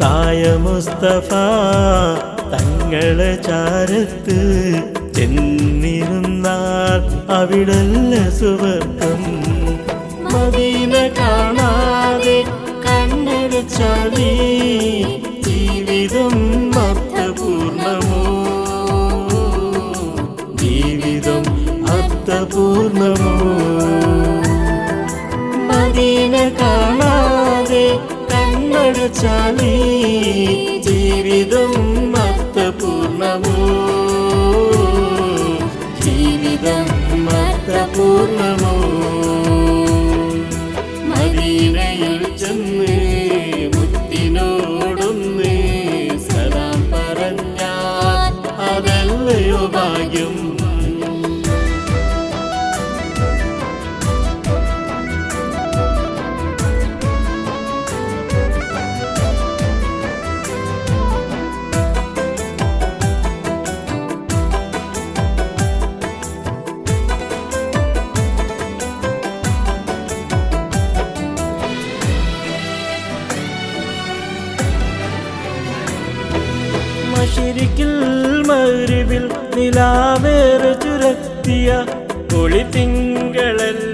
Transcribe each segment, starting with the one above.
മുത്തായ മുസ്തഫ തങ്ങളെ ചാരത്ത് ചെന്നിരുന്നാൽ അവിടല്ല സുവർഗം. മദീന കാണാതെ കണ്ണടച്ചാലേ ജീവിതം അർത്ഥപൂർണമോ? ജീവിതം അർത്ഥപൂർണമോ? കണ്ണടച്ചാലേ ജീവിതം മഷിരിക്കിൽ മരുവിൽ നിലാവേറെ ചുരത്തിയ ഒളി തിങ്കളല്ലേ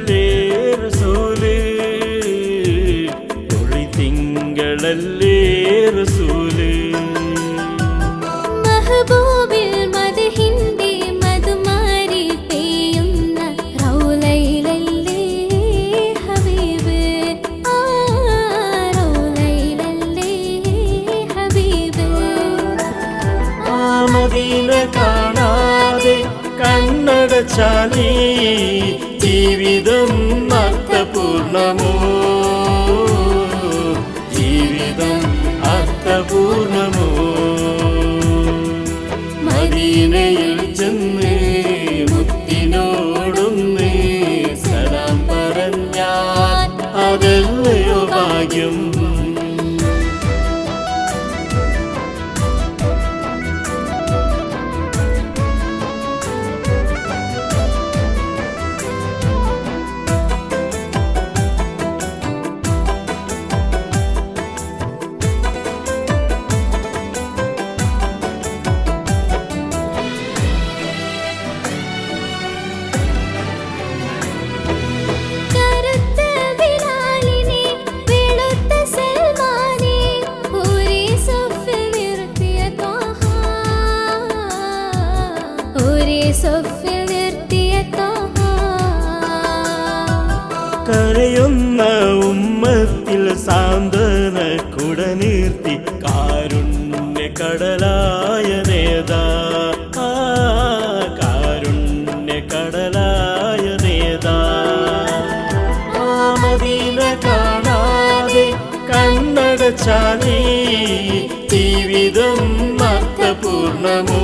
കണ്ണടച്ചാലേ ജീവിതം അർത്ഥപൂർണമോ? ജീവിതം അർത്ഥപൂർണമോ? മദീനയിൽ ചെന്ന് കണ്ണടച്ചാലേ ജീവിതം അർത്ഥപൂർണമോ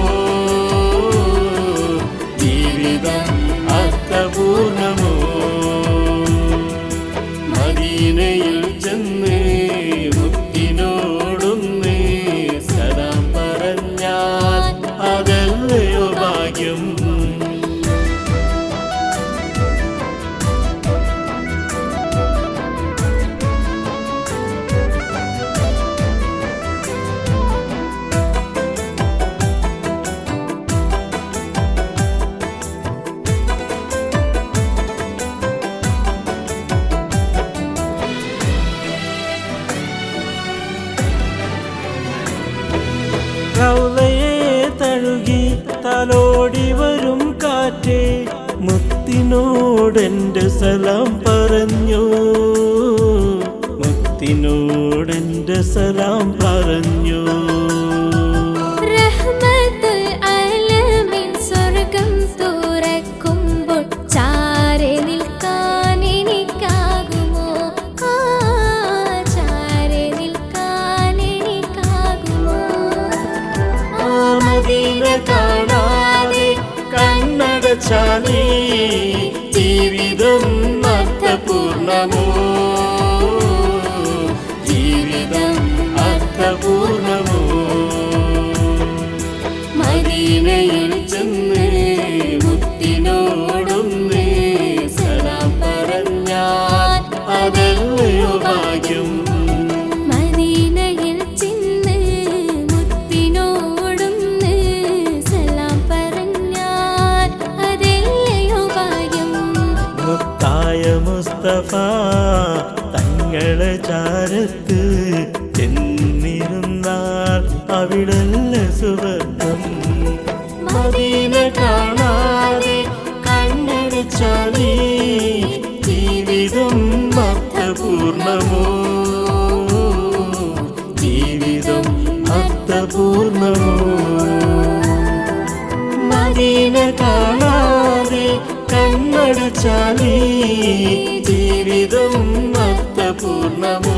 റൗലയെ തഴുകി തലോടി വരും കാറ്റേ മുത്തിനോടെന്റെ സലാം പറഞ്ഞു. മുത്തിനോടെന്റെ സലാം പറഞ്ഞു. കണ്ണടച്ചാലേ ജീവിതം അർത്ഥപൂർണമോ? ജീവിതം അർത്ഥപൂർണമോ? മദീനയിൽ തങ്ങളെ ചാരത്ത് ചെന്നിരുന്നാൽ അവിടല്ല സുവർഗം മദീന കാണാതെ കണ്ണടച്ചാലേ ജീവിതം അർത്ഥപൂർണമോ ജീവിതം അർത്ഥപൂർണമോ മദീന കാണാതെ കണ്ണടച്ചാലേ ജീവിതം അർത്ഥപൂർണമോ ജീവിതം